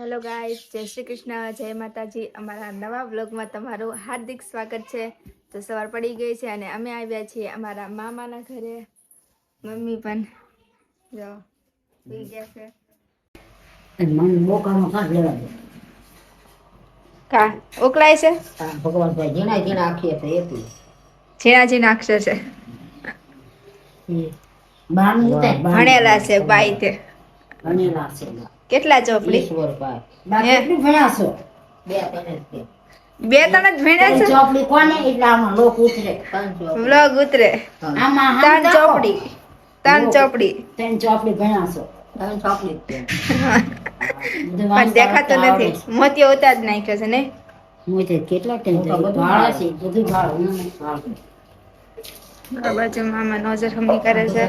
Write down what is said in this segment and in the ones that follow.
Hello guys જય શ્રી કૃષ્ણ. જય માતાજી. અમારા નવા બ્લોગમાં તમારું હાર્દિક સ્વાગત છે. તો સવાર પડી ગઈ છે અને અમે આવ્યા છીએ અમારા મામાના ઘરે. મમ્મી પણ જો સુઈ ગયા છે. કા? ઉકળાય છે? ભગવાન ભાઈ આખી અક્ષર છે. ભણેલા છે બાઈ તે. ભણેલા છે કેટલા ચોપડી છો? બે ત્રણ. બે. ત્રણ જ ભણ્યા છે? ચોપડી કોને? એટલે આમાં લોક ઉતરે. લોક ચોપડી. ઉતરે આમાં ત્રણ ચોપડી. ત્રણ ચોપડી. ત્રણ ચોપડી ભણ્યા છો. ત્રણ ચોપડી પણ દેખાતો નથી. મોતિયો ઉતાર જ નાખ્યો છે ને? મોટે કેટલા ટાઈમ ભાડા છે બધું ભાડું. આ બાજુ મામા નજર હમણી કરે છે?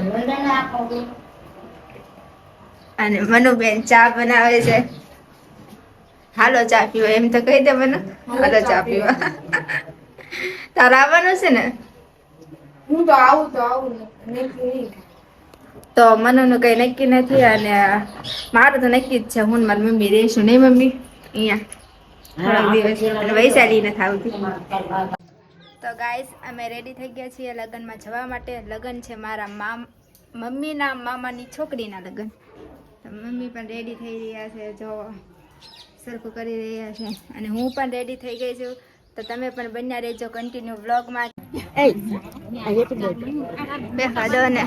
અને મનુબેન ચા બનાવે છે. હાલો ચા પીવા એમ તો કહી દે મને. હાલો ચા પીવા. તારે આવવાનું છે ને? હું તો આવું તો આવું તો મનુનું કઈ નક્કી નથી અને મારું તો નક્કી જ છે. હું મારી મમ્મી રહીશું નહીં મમ્મી? અહીંયા. વૈશાલી નથી આવતી. તો ગાઈસ અમે રેડી થઈ ગયા છીએ લગ્નમાં જવા માટે. લગ્ન છે મારા મામ મમ્મીના મામાની છોકરીના લગ્ન. મમ્મી પણ રેડી થઈ રહ્યા છે જો સરખું કરી રહ્યા છે. અને હું પણ રેડી થઈ ગઈ છું. તો તમે પણ બન્યા રહેજો કન્ટિન્યુ બ્લોગમાં બે ખાધો ને.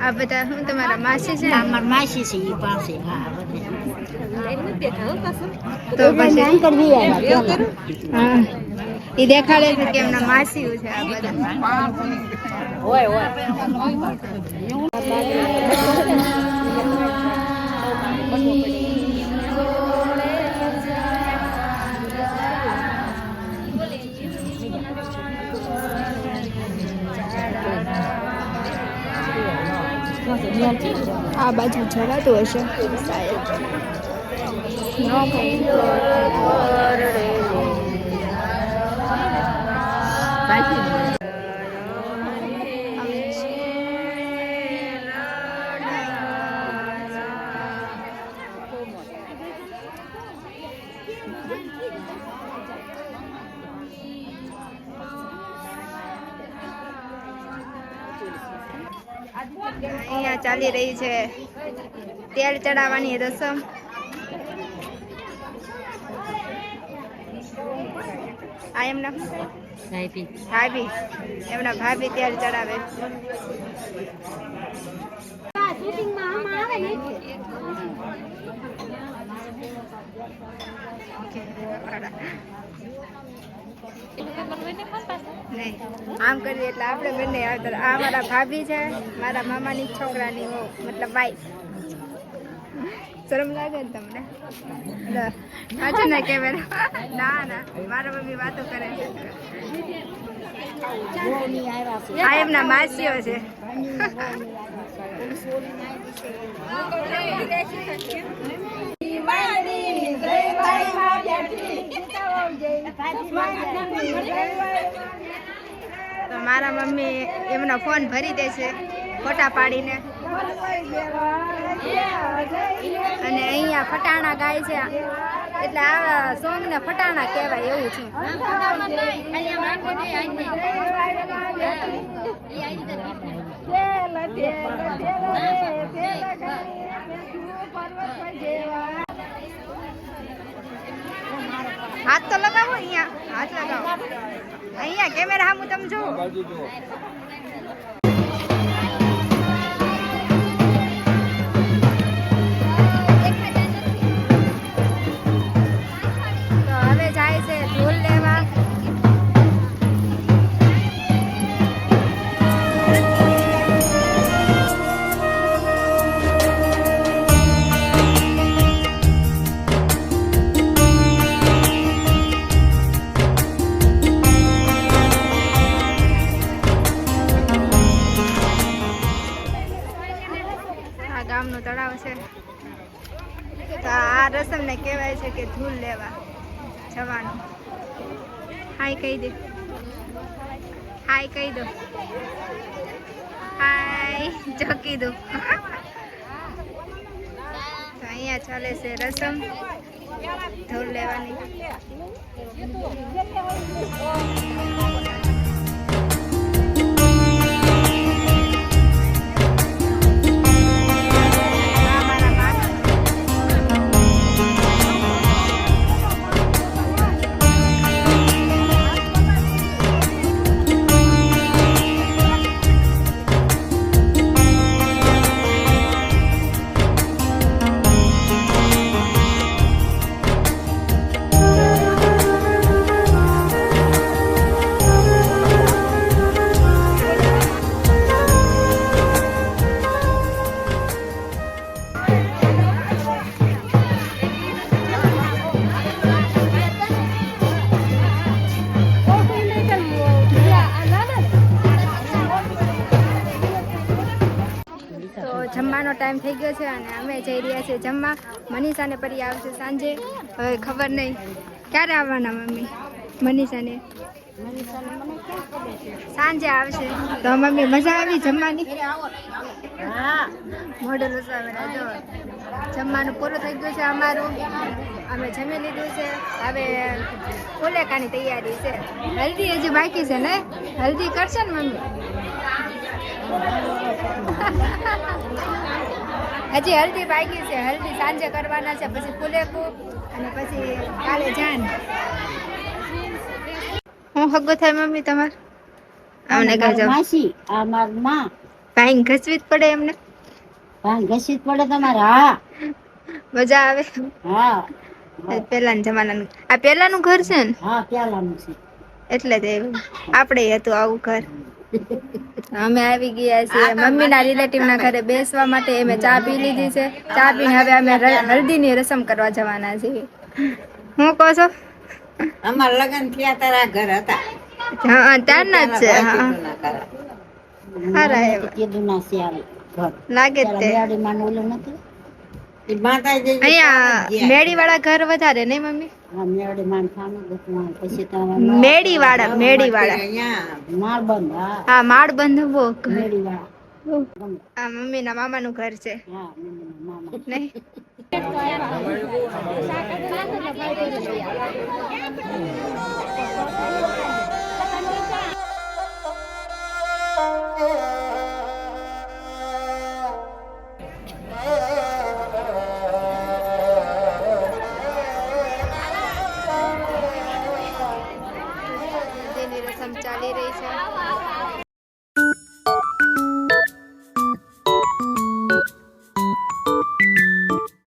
આ બધા હું તમારા માસી છે? ને? માસી છે ઈ પાસે હા તો પછી? હા. એ દેખાડે છે કે એમના માસીઓ છે આ બધા. હોય હોય. આ બાજુ જણાતું હશે. અહીંયા ચાલી રહી છે. તેલ ચડાવવાની રસમ. આ એમના ભાભી. એમના ભાભી તેલ ચડાવે. નહીં આમ કરીએ એટલે આપણે બંને આવતા આ મારા ભાભી છે, મારા મામાની છોકરાની હો મતલબ વાઈફ શરમ લાગે ને તમને? ના ને કેમેરા ના ના, મારા મમ્મી વાતો કરે છે. આ એમના માસીઓ છે. તો મારા મમ્મી એમનો ફોન ભરી દે છે ફોટા પાડીને. અને અહીંયા ફટાણા ગાય છે. એટલે આ સોંગ ને ફટાણા કહેવાય એવું છે. હાથ તો લગાવો અહીંયા. હાથ લગાવો. અહીંયા કેમેરા હું તમે જુઓ. તો આ રસમ ને કહેવાય છે કે ધૂલ લેવા જવાનું. હાય કહી દે. હાય કહી દો. હાય, ચોકી દો. તો અહીંયા ચાલે છે રસમ. ધૂળ લેવાની. ટાઈમ થઈ ગયો છે અને અમે જઈ રહ્યા છીએ જમવા. મનીષાને પરી આવશે સાંજે. હવે ખબર નહીં. ક્યારે આવવાના મમ્મી? મનીષાને? સાંજે આવશે. તો મમ્મી મજા આવી જમવાની? મોઢું લસાવેલા જો જમવાનું પૂરું થઈ ગયું છે અમારું. અમે જમી લીધું છે. હવે ફુલેકાની તૈયારી છે. હલ્દી હજી બાકી છે ને? હલ્દી કરશે ને મમ્મી? હજી હલ્દી બાકી છે. હલ્દી સાંજે કરવાના છે. પછી ફુલેકુ અને પછી કાલે જાન. હું હગો થાય મમ્મી તમાર? અમને કહેજો. માસી આ મારમાં. ભાઈ ઘસવી જ પડે એમને? ભાઈ ઘસી જ પડે તમારે હા. મજા આવે. હા. પેલાના જમાનાનું. આ પેલાનું ઘર છે ને? હા પેલાનું છે. એટલે તે આપણે હતું આવું ઘર. અમે આવી ગયા છીએ. મમ્મીના રિલેટિવ ના ઘરે બેસવા માટે અમે ચા પી લીધી છે. ચા પીને હવે અમે હલ્દી ની રસમ કરવા જવાના છીએ. હું કહો છો? અમાર લગ્ન થયા તારા ઘર હતા. હા ત્યારના જ છે. હા સારા એવા. ના લાગે જ તે. મેળી અહીંયા મેડી વાળા ઘર વધારે નહીં મમ્મી? મેડી વાળા મેડી વાળા અહીંયા બંધ હા. હા માળ બંધવો મેળી વાળા આ મમ્મીના મામાનું ઘર છે. મામા. નહીં?